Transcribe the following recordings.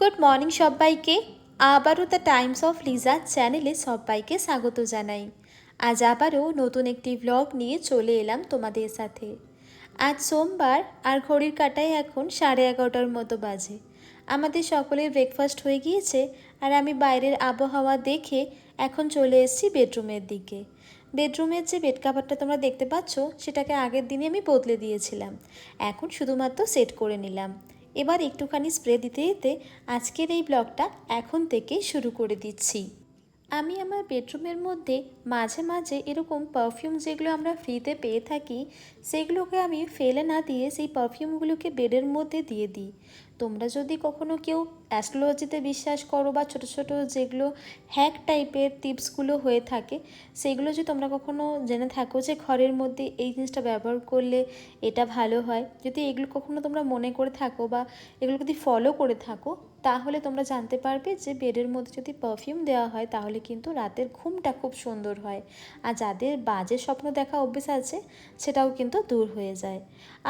Good morning সবাইকে। আবারও the Times of Liza চ্যানেলে সবাইকে স্বাগত জানাই। আজ আবারও নতুন একটি ব্লগ নিয়ে চলে এলাম তোমাদের সাথে। আজ সোমবার আর ঘড়ির কাটায় এখন সাড়ে এগারোটার মতো বাজে। আমাদের সকলের ব্রেকফাস্ট হয়ে গিয়েছে আর আমি বাইরের আবহাওয়া দেখে এখন চলে এসেছি বেডরুমের দিকে। বেডরুমের যে বেড কাভারটা তোমরা দেখতে পাচ্ছ, সেটাকে আগের দিনে আমি বদলে দিয়েছিলাম। এখন শুধুমাত্র সেট করে নিলাম। এবার একটুখানি স্প্রে দিতে দিতে আজকের এই ব্লগটা এখন থেকে শুরু করে দিচ্ছি। আমি আমার বেডরুমের মধ্যে মাঝে মাঝে এরকম পারফিউম যেগুলো আমরা ফ্রিতে পেয়ে থাকি সেগুলোকে আমি ফেলে না দিয়ে সেই পারফিউমগুলোকে বেডের মধ্যে দিয়ে দিই। তোমরা যদি কখনো কেউ অ্যাস্ট্রোলজিতে বিশ্বাস করো বা ছোটো ছোটো যেগুলো হ্যাক টাইপের টিপসগুলো হয়ে থাকে সেগুলো যদি তোমরা কখনো জেনে থাকো যে ঘরের মধ্যে এই জিনিসটা ব্যবহার করলে এটা ভালো হয়, যদি এগুলো কখনো তোমরা মনে করে থাকো বা এগুলো যদি ফলো করে থাকো, তাহলে তোমরা জানতে পারবে যে বেডের মধ্যে যদি পারফিউম দেওয়া হয়, তাহলে কিন্তু রাতের ঘুমটা খুব সুন্দর হয়। আর যাদের বাজে স্বপ্ন দেখা অভ্যেস আছে, সেটাও কিন্তু দূর হয়ে যায়।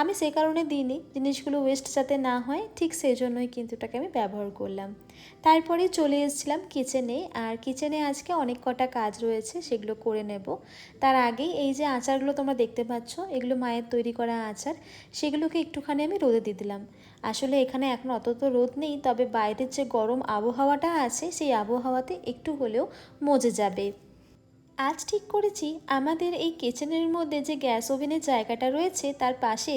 আমি সে কারণে দিইনি, জিনিসগুলো ওয়েস্ট যাতে না হয়, ঠিক সেই জন্যই কিন্তু এটাকে আমি ব্যবহার করলাম। তারপরে চলে এসেছিলাম কিচেনে আর কিচেনে আজকে অনেক কটা কাজ রয়েছে, সেগুলো করে নেব। তার আগেই এই যে আচারগুলো তোমরা দেখতে পাচ্ছ, এগুলো মায়ের তৈরি করা আচার, সেগুলোকে একটুখানি আমি রোদে দিয়ে দিলাম। আসলে এখানে এখন অত তো রোদ নেই, তবে বাইরের যে গরম আবহাওয়াটা আছে, সেই আবহাওয়াতে একটু হলেও মজে যাবে। আজ ঠিক করেছি, আমাদের এই কিচেনের মধ্যে যে গ্যাস ওভেনের জায়গাটা রয়েছে, তার পাশে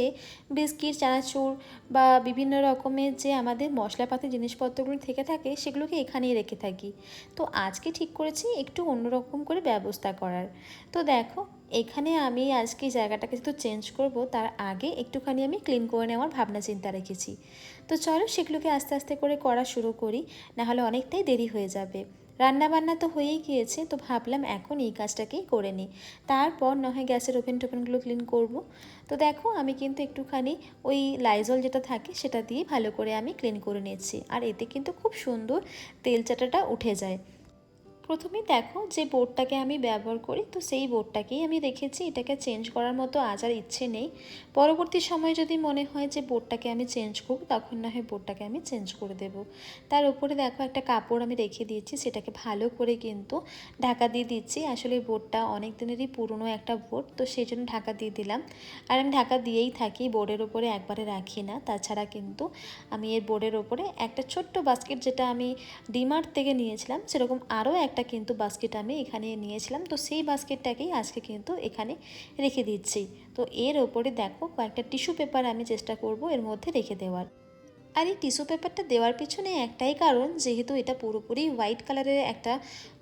বিস্কিট, চানাচুর বা বিভিন্ন রকমের যে আমাদের মশলাপাতি জিনিসপত্রগুলো থেকে থাকে, সেগুলোকে এখানেই রেখে থাকি। তো আজকে ঠিক করেছি, একটু অন্যরকম করে ব্যবস্থা করার। তো দেখো, এখানে আমি আজকে জায়গাটাকে যেহেতু চেঞ্জ করব, তার আগে একটুখানি আমি ক্লিন করে নেওয়ার ভাবনা চিন্তা রেখেছি। তো চলো সেগুলোকে আস্তে আস্তে করে করা শুরু করি, নাহলে অনেকটাই দেরি হয়ে যাবে। রান্নাবান্না তো হয়েই গিয়েছে, তো ভাবলাম এখন এই কাজটাকেই করে নিই। তারপর নয় গ্যাসের ওভেন টোভেনগুলো ক্লিন করব। তো দেখো আমি কিন্তু একটুখানি ওই লাইজল যেটা থাকে সেটা দিয়ে ভালো করে আমি ক্লিন করে নিয়েছি। আর এতে কিন্তু খুব সুন্দর তেল চাটাটা উঠে যায়। প্রথমেই দেখো যে বোর্ডটাকে আমি ব্যবহার করি, তো সেই বোর্ডটাকেই আমি রেখেছি এটাকে চেঞ্জ করার মতো আজ আর ইচ্ছে নেই। পরবর্তী সময় যদি মনে হয় যে বোর্ডটাকে আমি চেঞ্জ করব, তখন না হয় বোর্ডটাকে আমি চেঞ্জ করে দেব। তার উপরে দেখো একটা কাপড় আমি রেখে দিয়েছি, সেটাকে ভালো করে কিন্তু ঢাকা দিয়ে দিচ্ছি। আসলে বোর্ডটা অনেক দিনেরই পুরনো একটা বোর্ড, তো সেই জন্য ঢাকা দিয়ে দিলাম। আর আমি ঢাকা দিয়েই থাকি, বোর্ডের ওপরে একবারে রাখি না। তাছাড়া কিন্তু আমি এর বোর্ডের ওপরে একটা ছোট্ট বাস্কেট যেটা আমি ডিমার্ট থেকে নিয়েছিলাম, সেরকম আরও একটা কিন্তু বাস্কেট আমি এখানে নিয়েছিলাম। তো সেই বাস্কেটটাকেই আজকে কিন্তু এখানে রেখে দিচ্ছি। তো এর ওপরে দেখো কয়েকটা টিস্যু পেপার আমি চেষ্টা করব এর মধ্যে রেখে দেওয়ার। আর এই টিস্যু পেপারটা দেওয়ার পিছনে একটাই কারণ, যেহেতু এটা পুরোপুরি হোয়াইট কালারের একটা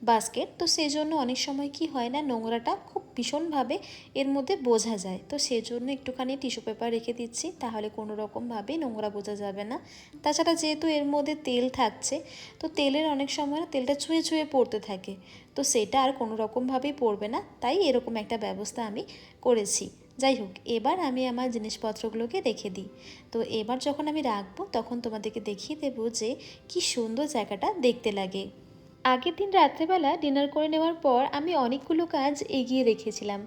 বাস্কেট, তো সেই জন্য অনেক সময় কি হয় না, নোংরাটা খুব ভীষণভাবে এর মধ্যে বোঝা যায়। তো সেই জন্য একটুখানি টিস্যু পেপার রেখে দিচ্ছি, তাহলে কোনো রকমভাবে নোংরা বোঝা যাবে না। তাছাড়া যেহেতু এর মধ্যে তেল থাকছে, তো তেলের অনেক সময় তেলটা ছুঁয়ে ছুঁয়ে পড়তে থাকে। তো সেটা আর কোনো রকমভাবেই পড়বে না, তাই এরকম একটা ব্যবস্থা আমি করেছি। যাই হোক এবার আমি আমার জিনিসপত্রগুলোকে রেখে দিই। তো এবার যখন আমি রাখব, তখন তোমাদেরকে দেখিয়ে দেবো যে কি সুন্দর জায়গাটা দেখতে লাগে। আগের দিন রাত্রেবেলা ডিনার করে নেওয়ার পর আমি অনেকগুলো কাজ এগিয়ে রেখেছিলাম।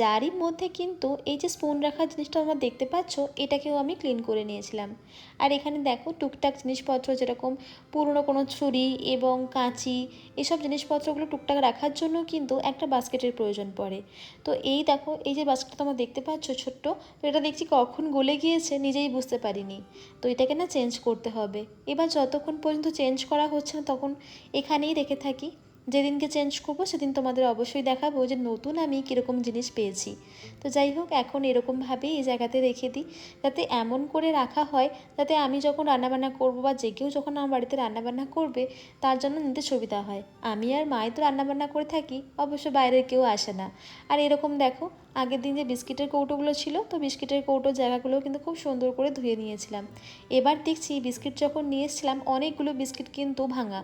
যারই মধ্যে কিন্তু এই যে স্পুন রাখার জিনিসটা তোমরা দেখতে পাচ্ছ, এটাকেও আমি ক্লিন করে নিয়েছিলাম। আর এখানে দেখো টুকটাক জিনিসপত্র যেরকম পুরনো কোনো ছুরি এবং কাঁচি, এসব জিনিসপত্রগুলো টুকটাক রাখার জন্য কিন্তু একটা বাস্কেটের প্রয়োজন পড়ে। তো এই দেখো, এই যে বাস্কেটটা তোমরা দেখতে পাচ্ছ ছোট্ট, তো এটা দেখছি কখন গলে গিয়েছে নিজেই বুঝতে পারিনি। তো এটাকে না চেঞ্জ করতে হবে। এবার যতক্ষণ পর্যন্ত চেঞ্জ করা হচ্ছে না তখন এখানেই রেখে থাকি। যেদিনকে চেঞ্জ করব, সেদিন তোমাদের অবশ্যই দেখাবো যে নতুন আমি কীরকম জিনিস পেয়েছি। তো যাই হোক, এখন এরকমভাবেই এই জায়গাতে রেখে দিই। যাতে এমন করে রাখা হয়, যাতে আমি যখন রান্নাবান্না করব বা যে কেউ যখন আমার বাড়িতে রান্নাবান্না করবে, তার জন্য নিতে সুবিধা হয়। আমি আর মাই তো রান্নাবান্না করে থাকি, অবশ্য বাইরের কেউ আসে না। আর এরকম দেখো আগের দিন যে বিস্কিটের কৌটোগুলো ছিল, তো বিস্কিটের কৌটোর জায়গাগুলো কিন্তু খুব সুন্দর করে ধুয়ে নিয়েছিলাম। এবার দেখছি বিস্কিট যখন নিয়ে এসেছিলাম, অনেকগুলো বিস্কিট কিন্তু ভাঙা।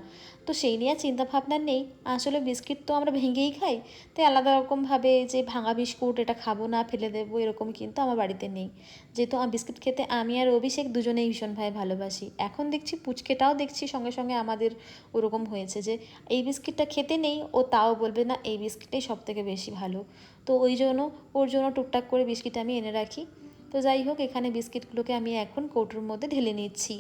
তো সেই নিয়ে চিন্তা ভাবনা নেই। আসলে বিস্কিট তো আমরা ভেঙেই খাই। তাই আলাদা রকমভাবে যে ভাঙা বিস্কুট, এটা খাব না, ফেলে দেবো, এরকম কিন্তু আমার বাড়িতে নেই। যেহেতু বিস্কিট খেতে আমি আর অভিষেক দুজনেই ভীষণভাবে ভালোবাসি। এখন দেখছি পুচকেটাও দেখছি সঙ্গে সঙ্গে আমাদের ওরকম হয়েছে যে, এই বিস্কিটটা খেতে নেই, ও তাও বলবে, না, এই বিস্কিটটাই সব থেকে বেশি ভালো। তো ওই জন্য, ওর জন্য টুকটাক করে বিস্কিট আমি এনে রাখি। তো যাই হোক, এখানে বিস্কিটগুলোকে আমি এখন কৌটোর মধ্যে ঢেলে নিচ্ছি।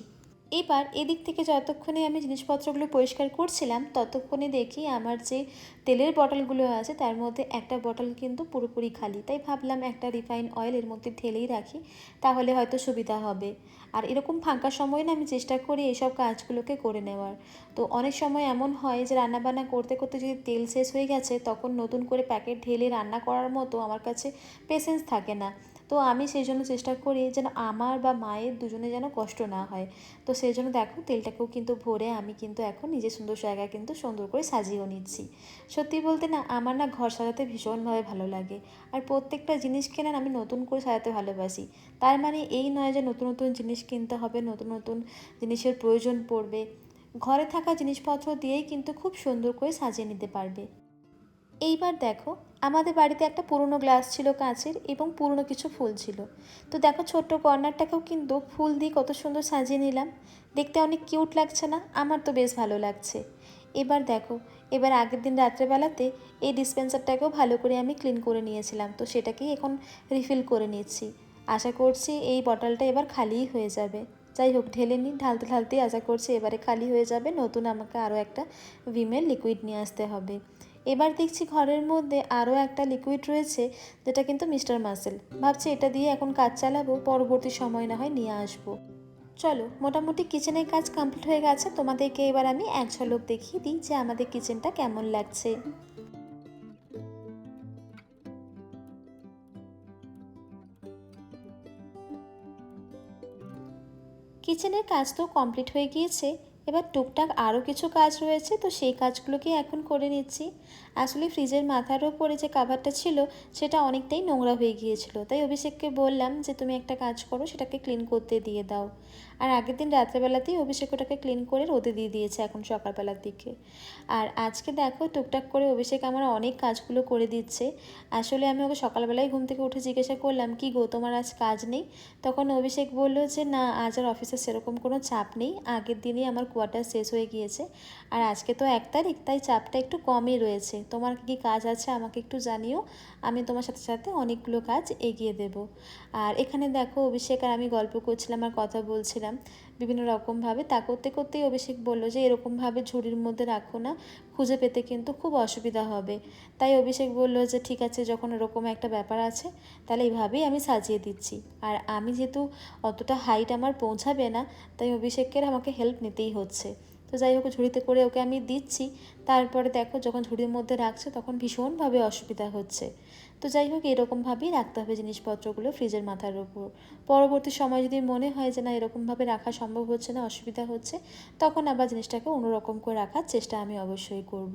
এবার এদিক থেকে যতক্ষণে আমি জিনিসপত্রগুলো পরিষ্কার করছিলাম, ততক্ষণে দেখি আমার যে তেলের বটলগুলো আছে, তার মধ্যে একটা বটল কিন্তু পুরোপুরি খালি। তাই ভাবলাম একটা রিফাইন অয়েল এর মধ্যে ঢেলেই রাখি, তাহলে হয়তো সুবিধা হবে। আর এরকম ফাঁকা সময় না আমি চেষ্টা করি এসব কাজগুলোকে করে নেওয়ার। তো অনেক সময় এমন হয় যে রান্নাবান্না করতে করতে যদি তেল শেষ হয়ে গেছে, তখন নতুন করে প্যাকেট ঢেলে রান্না করার মতো আমার কাছে পেশেন্স থাকে না। তো আমি সেই জন্য চেষ্টা করি যেন আমার বা মায়ের দুজনে যেন কষ্ট না হয়। তো সেই জন্য দেখো তেলটাকেও কিন্তু ভরে আমি কিন্তু এখন নিজের সুন্দর জায়গায় কিন্তু সুন্দর করে সাজিয়েও নিচ্ছি। সত্যি বলতে না, আমার না ঘর সাজাতে ভীষণভাবে ভালো লাগে। আর প্রত্যেকটা জিনিস কেনা আমি নতুন করে সাজাতে ভালোবাসি। তার মানে এই নয় যে নতুন নতুন জিনিস কিনতে হবে, নতুন নতুন জিনিসের প্রয়োজন পড়বে। ঘরে থাকা জিনিসপত্র দিয়েই কিন্তু খুব সুন্দর করে সাজিয়ে নিতে পারবে। এইবার দেখো, আমাদের বাড়িতে একটা পুরনো গ্লাস ছিল কাঁচের এবং পুরনো কিছু ফুল ছিল। তো দেখো, ছোট্ট কর্নারটাকেও কিন্তু ফুল দিয়ে কত সুন্দর সাজিয়ে নিলাম। দেখতে অনেক কিউট লাগছে না? আমার তো বেশ ভালো লাগছে। এবার দেখো, এবার আগের দিন রাত্রেবেলাতে এই ডিসপেন্সারটাকেও ভালো করে আমি ক্লিন করে নিয়েছিলাম। তো সেটাকেই এখন রিফিল করে নিচ্ছি। আশা করছি এই বটলটা এবার খালিই হয়ে যাবে। যাই হোক, ঢেলে নিই। ঢালতে ঢালতেই আশা করছি এবারে খালি হয়ে যাবে। নতুন আমাকে আরও একটা ভিমের লিকুইড নিয়ে আসতে হবে। এবার দেখছি ঘরের মধ্যে আরও একটা লিকুইড রয়েছে, যেটা কিন্তু মিস্টার মাসেল। ভাবছি এটা দিয়ে এখন কাজ চালাবো, পরবর্তী সময় না হয় নিয়ে আসব। চলো, মোটামুটি কিচেনের কাজ কমপ্লিট হয়ে গেছে, তোমাদেরকে এবার আমি এক ঝলক দেখিয়ে দিই যে আমাদের কিচেনটা কেমন লাগছে। কিচেনের কাজ তো কমপ্লিট হয়ে গিয়েছে এবার টুকটাক আরও কিছু কাজ রয়েছে, তো সেই কাজগুলোকে এখন করে নিচ্ছি। আসলে ফ্রিজের মাথার ওপরে যে কাভারটা ছিল, সেটা অনেকটাই নোংরা হয়ে গিয়েছিল। তাই অভিষেককে বললাম যে, তুমি একটা কাজ করো, সেটাকে ক্লিন করতে দিয়ে দাও। আর আগের দিন রাত্রেবেলাতেই অভিষেক ওটাকে ক্লিন করে রোদে দিয়ে দিয়েছে এখন সকালবেলার দিকে। আর আজকে দেখো টুকটাক করে অভিষেক আমার অনেক কাজগুলো করে দিচ্ছে। আসলে আমি ওকে সকালবেলায় ঘুম থেকে উঠে জিজ্ঞাসা করলাম, কি গো, তোমার আজ কাজ নেই? তখন অভিষেক বলল যে, না, আজ আর অফিসে সেরকম কোনো চাপ নেই। আগের দিনই আমার কোয়ার্টার শেষ হয়ে গিয়েছে। আর আজকে তো এক তারিখ, তাই চাপটা একটু কমই রয়েছে। তোমার কি কাজ আছে আমাকে একটু জানিও। আমি তোমার সাথে সাথে অনেকগুলো কাজ এগিয়ে দেব। আর এখানে দেখো অভিষেক আর আমি গল্প করছিলাম আর কথা বলছিলাম। বিভিন্ন রকমভাবে তা করতে করতেই অভিষেক বলল যে এরকমভাবে ঝুড়ির মধ্যে রাখো না, খুঁজে পেতে কিন্তু খুব অসুবিধা হবে। তাই অভিষেক বলল যে, ঠিক আছে, যখন এরকম একটা ব্যাপার আছে, তাহলে এইভাবেই আমি সাজিয়ে দিচ্ছি। আর আমি যেহেতু অতটা হাইট আমার পৌঁছাবে না, তাই অভিষেকের আমাকে হেল্প নিতেই হচ্ছে। তো যাই হোক, ঝুড়িতে করে ওকে আমি দিচ্ছি। তারপরে দেখো, যখন ঝুড়ির মধ্যে রাখছে, তখন ভীষণভাবে অসুবিধা হচ্ছে। তো যাই হোক, এরকমভাবেই রাখতে হবে জিনিসপত্রগুলো ফ্রিজের মাথার উপর। পরবর্তী সময় যদি মনে হয় যে না, এরকমভাবে রাখা সম্ভব হচ্ছে না, অসুবিধা হচ্ছে, তখন আবার জিনিসটাকে অন্যরকম করে রাখার চেষ্টা আমি অবশ্যই করব।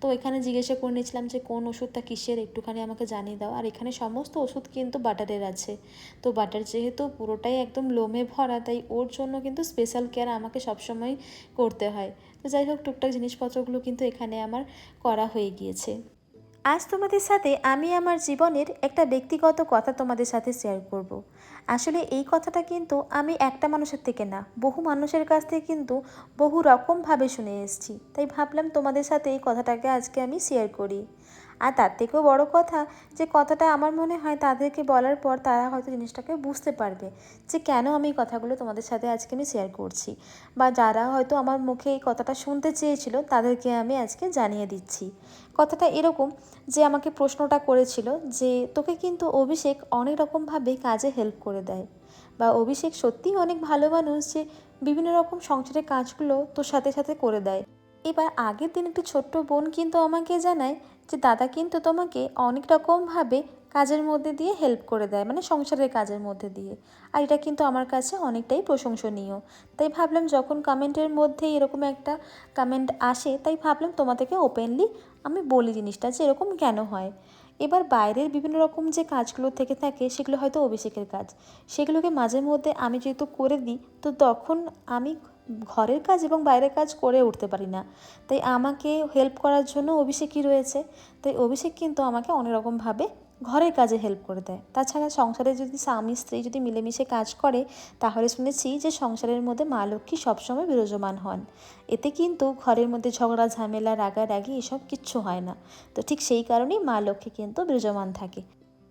তো এখানে জিজ্ঞাসা করে নিয়েছিলাম যে, কোন ওষুধটা কিসের, একটুখানি আমাকে জানিয়ে দাও। আর এখানে সমস্ত ওষুধ কিন্তু বাটারের আছে। তো বাটার যেহেতু পুরোটাই একদম লোমে ভরা, তাই ওর জন্য কিন্তু স্পেশাল কেয়ার আমাকে সবসময় করতে হয়। তো যাই হোক, টুকটাক জিনিসপত্রগুলো কিন্তু এখানে আমার করা হয়ে গিয়েছে। আজ তোমাদের সাথে আমি আমার জীবনের একটা ব্যক্তিগত কথা তোমাদের সাথে শেয়ার করব। আসলে এই কথাটা কিন্তু আমি একটা মানুষের থেকে না, বহু মানুষের কাছ থেকে কিন্তু বহু রকমভাবে শুনে এসেছি তাই ভাবলাম তোমাদের সাথে এই কথাটাকে আজকে আমি শেয়ার করি আর তার থেকেও বড় কথা যে কথাটা আমার মনে হয় তাদেরকে বলার পর তারা হয়তো জিনিসটাকে বুঝতে পারবে যে কেন আমি এই কথাগুলো তোমাদের সাথে আজকে আমি শেয়ার করছি। বা যারা হয়তো আমার মুখে এই কথাটা শুনতে চেয়েছিল তাদেরকে আমি আজকে জানিয়ে দিচ্ছি। কথাটা এরকম যে আমাকে প্রশ্নটা করেছিল যে তোকে কিন্তু অভিষেক অনেক রকমভাবে কাজে হেল্প করে দেয়। বা অভিষেক সত্যিই অনেক ভালো মানুষ যে বিভিন্ন রকম সংসারের কাজগুলো তোর সাথে সাথে করে দেয়। এবার আগের দিন একটি ছোট্ট বোন কিন্তু আমাকে জানায় যে দাদা কিন্তু তোমাকে অনেক রকমভাবে কাজের মধ্যে দিয়ে হেল্প করে দেয় মানে সংসারের কাজের মধ্যে দিয়ে। আর এটা কিন্তু আমার কাছে অনেকটাই প্রশংসনীয়। তাই ভাবলাম যখন কমেন্টের মধ্যে এরকম একটা কমেন্ট আসে, তাই ভাবলাম তোমাদেরকে ওপেনলি আমি বলি জিনিসটা যে এরকম কেন হয়। এবার বাইরের বিভিন্ন রকম যে কাজগুলো থেকে থাকে, সেগুলো হয়তো অভিষেকের কাজ। সেগুলোকে মাঝে মধ্যে আমি যেহেতু করে দিই, তো তখন আমি ঘরের কাজ এবং বাইরের কাজ করে উঠতে পারি না। তাই আমাকে হেল্প করার জন্য অভিষেকই রয়েছে। তাই অভিষেক কিন্তু আমাকে অনেক রকমভাবে ঘরের কাজে হেল্প করে দেয়। তাছাড়া সংসারে যদি স্বামী, স্ত্রী যদি মিলেমিশে কাজ করে, তাহলে শুনেছি যে সংসারের মধ্যে মা লক্ষ্মী সবসময় বিরাজমান হন। এতে কিন্তু ঘরের মধ্যে ঝগড়া, ঝামেলা, রাগারাগি এসব কিচ্ছু হয় না। তো ঠিক সেই কারণেই মা লক্ষ্মী কিন্তু বিরাজমান থাকে।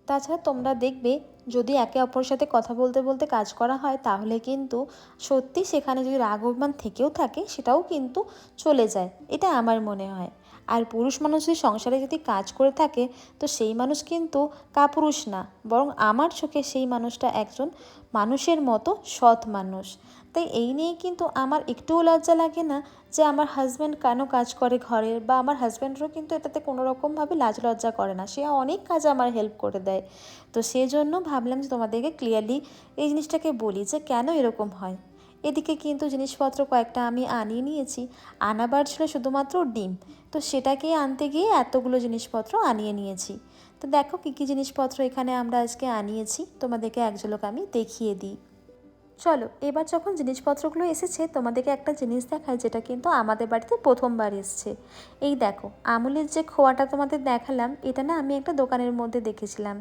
তাছাড়া তোমরা দেখবে, যদি একে অপরের সাথে কথা বলতে বলতে কাজ করা হয়, তাহলে কিন্তু সত্যি সেখানে যদি রাগ অভিমান থেকেও থাকে, সেটাও কিন্তু চলে যায়। এটা আমার মনে হয়। আর পুরুষ মানুষ যদি সংসারে যদি কাজ করে থাকে, তো সেই মানুষ কিন্তু কাপুরুষ না। বরং আমার চোখে সেই মানুষটা একজন মানুষের মতো সৎ মানুষ। তাই এই নিয়ে কিন্তু আমার একটুও লজ্জা লাগে না যে আমার হাজব্যান্ড কেন কাজ করে ঘরের বা আমার হাজব্যান্ডও কিন্তু এটাতে কোনো রকমভাবে লাজ লজ্জা করে না। সে অনেক কাজ আমার হেল্প করে দেয়। তো সেজন্য ভাবলাম যে তোমাদেরকে ক্লিয়ারলি এই জিনিসটাকে বলি যে কেন এরকম হয়? এদিকে কিন্তু জিনিসপত্র কয়েকটা আমি আনিয়ে নিয়েছি। আনাবার ছিল শুধুমাত্র ডিম। তো সেটাকে আনতে গিয়ে এতগুলো জিনিসপত্র আনিয়ে নিয়েছি। তো দেখো কী কী জিনিসপত্র এখানে আমরা আজকে আনিয়েছি। তোমাদেরকে এক ঝলক আমি দেখিয়ে দিই। চলো, এবার যখন জিনিসপত্রগুলো এসেছে, তোমাদেরকে একটা জিনিস দেখায় যেটা কিন্তু আমাদের বাড়িতে প্রথমবার এসছে। এই দেখো, আমুলের যে খোয়াটা তোমাদের দেখালাম, এটা না আমি একটা দোকানের মধ্যে দেখেছিলাম।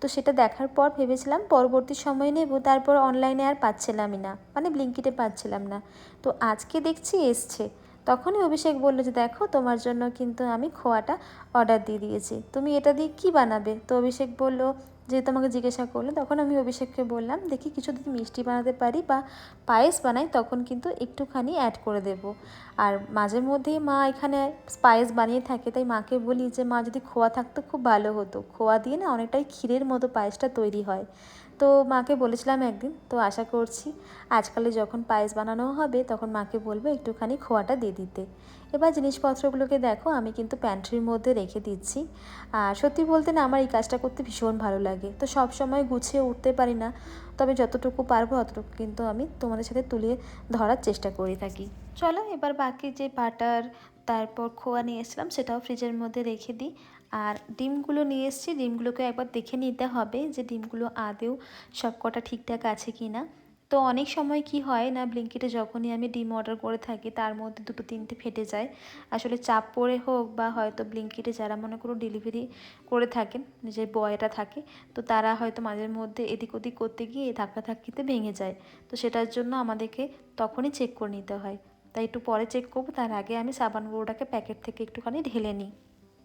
তো সেটা দেখার পর ভেবেছিলাম পরবর্তী সময় নেব, তারপর অনলাইনে আর পাচ্ছিলামই না মানে ব্লিঙ্কিটে পাচ্ছিলাম না। তো আজকে দেখছি এসছে। তখনই অভিষেক বলল যে, দেখো, তোমার জন্য কিন্তু আমি খোয়াটা অর্ডার দিয়ে দিয়েছি। তুমি এটা দিয়ে কী বানাবে? তো অভিষেক বলল যেহেতু আমাকে জিজ্ঞাসা করল, তখন আমি অভিষেককে বললাম, দেখি কিছু যদি মিষ্টি বানাতে পারি বা পায়েস বানাই, তখন কিন্তু একটুখানি অ্যাড করে দেব। আর মাঝে মধ্যেই মা এখানে পায়েস বানিয়ে থাকে, তাই মাকে বলি যে, মা, যদি খোয়া থাকতো খুব ভালো হতো। খোয়া দিয়ে না অনেকটাই ক্ষীরের মতো পায়েসটা তৈরি হয়। তো মাকে বলেছিলাম একদিন, তো আশা করছি আজকালে যখন পায়েস বানানো হবে, তখন মাকে বলব একটুখানি খোয়াটা দিয়ে দিতে। এবার জিনিসপত্রগুলোকে দেখো, আমি কিন্তু প্যান্ট্রির মধ্যে রেখে দিচ্ছি। আর সত্যি বলতে না, আমার এই কাজটা করতে ভীষণ ভালো লাগে। তো সব সময় গুছিয়ে উঠতে পারি না। তবে যতটুকু পারব অতটুকু কিন্তু আমি তোমাদের সাথে তুলে ধরার চেষ্টা করে থাকি। চলো, এবার বাকি যে বাটার তারপর খোয়া নিয়ে এসেছিলাম, সেটাও ফ্রিজের মধ্যে রেখে দিই। আর ডিমগুলো নিয়ে এসেছি, ডিমগুলোকে একবার দেখে নিতে হবে যে ডিমগুলো আদেও সব কটা ঠিকঠাক আছে কি না তো অনেক সময় কি হয় না, ব্লিঙ্কিটে যখনই আমি ডিম অর্ডার করে থাকি, তার মধ্যে দুটো তিনটে ফেটে যায়। আসলে চাপ পড়ে হোক বা হয়তো ব্লিঙ্কিটে যারা মনে করো ডেলিভারি করে থাকেন, যে বয়টা থাকে, তো তারা হয়তো মাঝের মধ্যে এদিক ওদিক করতে গিয়ে ধাক্কা ধাক্কিতে ভেঙে যায়। তো সেটার জন্য আমাদেরকে তখনই চেক করে নিতে হয়। তাই একটু পরে চেক করব, তার আগে আমি সাবান গুঁড়োটাকে প্যাকেট থেকে একটুখানি ঢেলে নিই।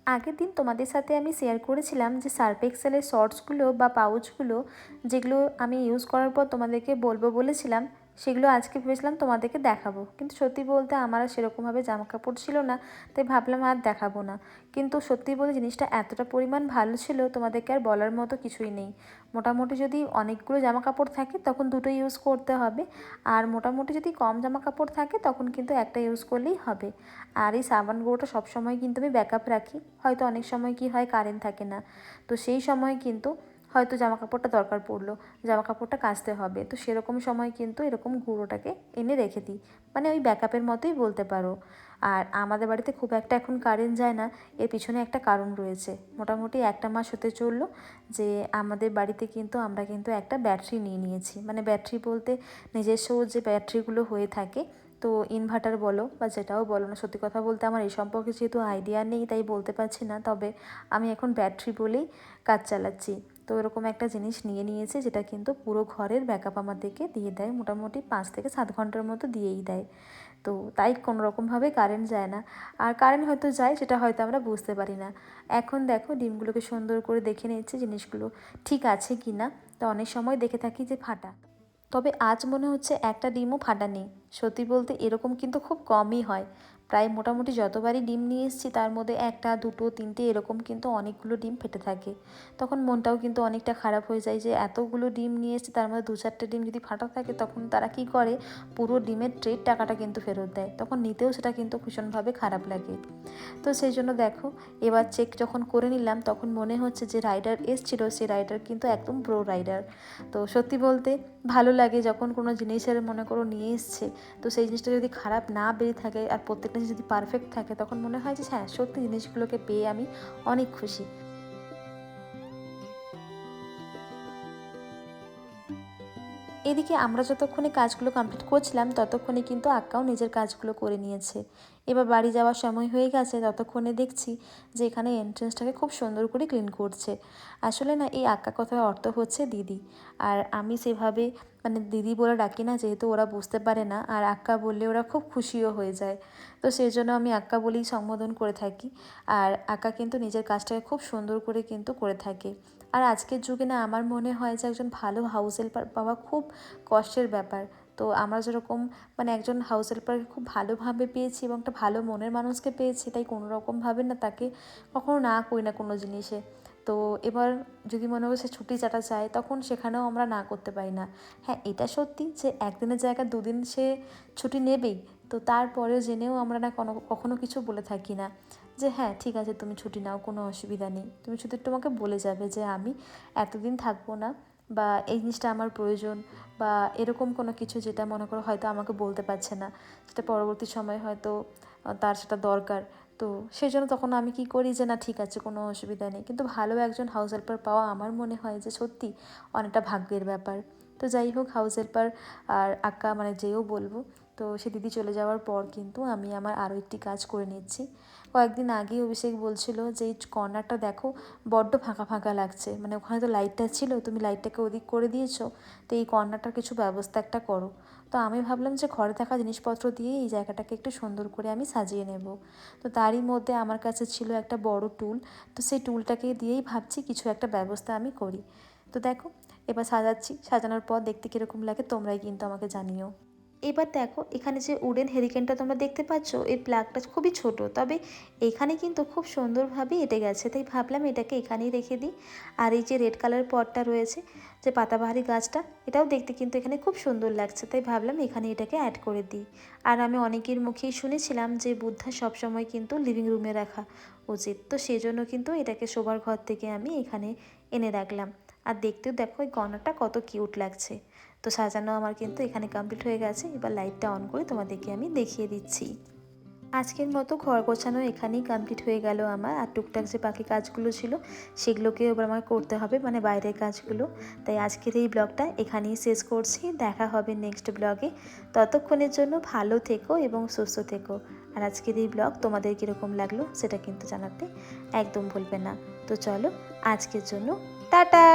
আগের দিন তোমাদের সাথে আমি শেয়ার করেছিলাম যে সার্ফ এক্সেলের শর্টসগুলো বা পাউচগুলো যেগুলো আমি ইউজ করার পর তোমাদেরকে বলব বলেছিলাম সেগুলো আজকে ভেবেছিলাম তোমাদেরকে দেখাবো। কিন্তু সত্যি বলতে আমার আর সেরকমভাবে জামা কাপড় ছিল না, তাই ভাবলাম আর দেখাবো না। কিন্তু সত্যি বলতে জিনিসটা এতটা পরিমাণ ভালো ছিল, তোমাদেরকে আর বলার মতো কিছুই নেই। মোটামুটি যদি অনেকগুলো জামা কাপড় থাকে, তখন দুটো ইউজ করতে হবে। আর মোটামুটি যদি কম জামা কাপড় থাকে, তখন কিন্তু একটা ইউজ করলেই হবে। আর এই সাবান গুঁড়োটা সবসময় কিন্তু আমি ব্যাকআপ রাখি। হয়তো অনেক সময় কি হয় কারেন্ট থাকে না। তো সেই সময় কিন্তু হয়তো জামা কাপড়টা দরকার পড়ল জামা কাপড়টা কাচতে হবে। তো সেরকম সময় কিন্তু এরকম গুঁড়োটাকে এনে রেখে দিই। মানে ওই ব্যাকআপের মতোই বলতে পারো। আর আমাদের বাড়িতে খুব একটা এখন কারেন্ট যায় না, এর পিছনে একটা কারণ রয়েছে। মোটামুটি একটা মাস হতে চলল যে আমাদের বাড়িতে কিন্তু আমরা কিন্তু একটা ব্যাটারি নিয়ে নিয়েছি। মানে ব্যাটারি বলতে নিজস্ব যে ব্যাটারিগুলো হয়ে থাকে, তো ইনভার্টার বলো বা যেটাও বলো না, সত্যি কথা বলতে আমার এই সম্পর্কে যেহেতু আইডিয়া নেই, তাই বলতে পারছি না। তবে আমি এখন ব্যাটারি বলেই কাজ চালাচ্ছি। তো এরকম একটা জিনিস নিয়ে নিয়েছে যেটা কিন্তু পুরো ঘরের ব্যাকআপ আমাদেরকে দিয়ে দেয়। মোটামুটি পাঁচ থেকে সাত ঘণ্টার মতো দিয়েই দেয়। তো তাই কোনো রকমভাবে কারেন্ট যায় না। আর কারেন্ট হয়তো যায়, সেটা হয়তো আমরা বুঝতে পারি না। এখন দেখো, ডিমগুলোকে সুন্দর করে দেখে নিচ্ছে জিনিসগুলো। ঠিক আছে কি না? তো অনেক সময় দেখে থাকি যে ফাটা। তবে আজ মনে হচ্ছে একটা ডিমও ফাটা নেই সত্যি বলতে এরকম কিন্তু খুব কমই হয়। প্রায় মোটামুটি যতবারই ডিম নিয়ে এসেছি, তার মধ্যে একটা, দুটো, তিনটে এরকম কিন্তু অনেকগুলো ডিম ফেটে থাকে। তখন মনটাও কিন্তু অনেকটা খারাপ হয়ে যায় যে এতগুলো ডিম নিয়ে এসেছি, তার মধ্যে দু চারটে ডিম যদি ফাটা থাকে, তখন তারা কি করে? পুরো ডিমের ট্রের টাকাটা কিন্তু ফেরত দেয়। তখন নিতেও সেটা কিন্তু ভীষণভাবে খারাপ লাগে। তো সেই জন্য দেখো, এবার চেক যখন করে নিলাম, তখন মনে হচ্ছে যে রাইডার এসছিল সেই রাইডার কিন্তু একদম প্রো রাইডার তো সত্যি বলতে ভালো লাগে যখন কোনো জিনিসের মনে করো নিয়ে এসছে, তো সেই জিনিসটা যদি খারাপ না বেরিয়ে থাকে, আর প্রত্যেকটা যদি পারফেক্ট থাকে তখন মনে হয় যে হ্যাঁ সত্যি জিনিসগুলোকে পেয়ে আমি অনেক খুশি। এদিকে আমরা যতক্ষণে কাজগুলো কমপ্লিট করছিলাম, ততক্ষণে কিন্তু আক্কাও নিজের কাজগুলো করে নিয়েছে। এবার বাড়ি যাওয়ার সময় হয়ে গেছে, ততক্ষণে দেখছি যে এখানে এন্ট্রেন্সটাকে খুব সুন্দর করে ক্লিন করছে। আসলে না, এই আক্কা কথার অর্থ হচ্ছে দিদি। আর আমি সেভাবে মানে দিদি বলে ডাকি না, যেহেতু ওরা বুঝতে পারে না, আর আক্কা বললে ওরা খুব খুশিও হয়ে যায়। তো সেই জন্য আমি আক্কা বলেই সম্বোধন করে থাকি। আর আক্কা কিন্তু নিজের কাজটাকে খুব সুন্দর করে কিন্তু করে থাকে। আর আজকের যুগে না আমার মনে হয় যে একজন ভালো হাউস হেল্পার পাওয়া খুব কষ্টের ব্যাপার। তো আমরা যেরকম মানে একজন হাউস হেল্পারকে খুব ভালোভাবে পেয়েছি এবং একটা ভালো মনের মানুষকে পেয়েছি, তাই কোনো রকমভাবে না তাকে কখনো না করি না কোনো জিনিসে। তো এবার যদি মনে হয় সে ছুটি চাটা চায়, তখন সেখানেও আমরা না করতে পারি না। হ্যাঁ এটা সত্যি যে একদিনের জায়গায় দুদিন সে ছুটি নেবেই, তো তারপরেও জেনেও আমরা না কোনো, কখনো কিছু বলে থাকি না। যে হ্যাঁ ঠিক আছে, তুমি ছুটি নাও, কোনো অসুবিধা নেই। তুমি শুধু তোমাকে বলে যাবে যে আমি এতদিন থাকব না বা এই জিনিসটা আমার প্রয়োজন বা এরকম কোনো কিছু যেটা মনে করো হয়তো আমাকে বলতে পারছে না। সেটা পরবর্তী সময় হয়তো তার সেটা দরকার। তো সেই জন্য তখন আমি কি করি যে না, ঠিক আছে, কোনো অসুবিধা নেই। কিন্তু ভালো একজন হাউস হেল্পার পাওয়া আমার মনে হয় যে সত্যি অনেকটা ভাগ্যের ব্যাপার। তো যাই হোক হাউস হেল্পার আর আঁকা মানে যেও বলব। তো সে দিদি চলে যাওয়ার পর কিন্তু আমি আমার আরও একটি কাজ করে নিচ্ছি। কয়েকদিন আগেই অভিষেক বলছিল যে, এই কর্নারটা দেখো, বড্ড ফাঁকা ফাঁকা লাগছে। মানে ওখানে তো লাইটটা ছিল, তুমি লাইটটাকে ওদিক করে দিয়েছ, তো এই কর্নারটার কিছু ব্যবস্থা একটা করো। তো আমি ভাবলাম যে, ঘরে থাকা জিনিসপত্র দিয়ে এই জায়গাটাকে একটু সুন্দর করে আমি সাজিয়ে নেব। তো তারই মধ্যে আমার কাছে ছিল একটা বড় টুল, তো সেই টুলটাকে দিয়েই ভাবছি কিছু একটা ব্যবস্থা আমি করি। তো দেখো, এবার সাজাচ্ছি। সাজানোর পর দেখতে কীরকম লাগে, তোমরাই কিন্তু আমাকে জানিও। এবার দেখো, এখানে যে উডেন হেরিকেনটা তোমরা দেখতে পাচ্ছ এর প্লাগটা খুবই ছোট। তবে এখানে কিন্তু খুব সুন্দরভাবে এটে গেছে, তাই ভাবলাম এটাকে এখানেই রেখে দিই। আর এই যে রেড কালার পটটা রয়েছে, যে পাতাবাহারি গাছটা, এটাও দেখতে কিন্তু এখানে খুব সুন্দর লাগছে, তাই ভাবলাম এখানে এটাকে অ্যাড করে দিই। আর আমি অনেকের মুখেই শুনেছিলাম যে বুদ্ধা সবসময় কিন্তু লিভিং রুমে রাখা উচিত, তো সেই জন্য কিন্তু এটাকে শোবার ঘর থেকে আমি এখানে এনে রাখলাম। আর দেখতেও দেখো ওই গয়নাটা কত কিউট লাগছে। তো সাজানো আমার কিন্তু এখানে কমপ্লিট হয়ে গেছে। এবার লাইটটা অন করে তোমাদেরকে আমি দেখিয়ে দিচ্ছি। আজকের মতো ঘর গোছানো এখানেই কমপ্লিট হয়ে গেল আমার। আর টুকটাক যে বাকি কাজগুলো ছিল সেগুলোকে এবার আমার করতে হবে মানে বাইরের কাজগুলো। তাই আজকের এই ব্লগটা এখানেই শেষ করছি। দেখা হবে নেক্সট ব্লগে ততক্ষণের জন্য ভালো থেকো এবং সুস্থ থেকো। আর আজকের এই ব্লগ তোমাদের কীরকম লাগল, সেটা কিন্তু জানাতে একদম ভুলবে না। তো চলো, আজকের জন্য টাটা।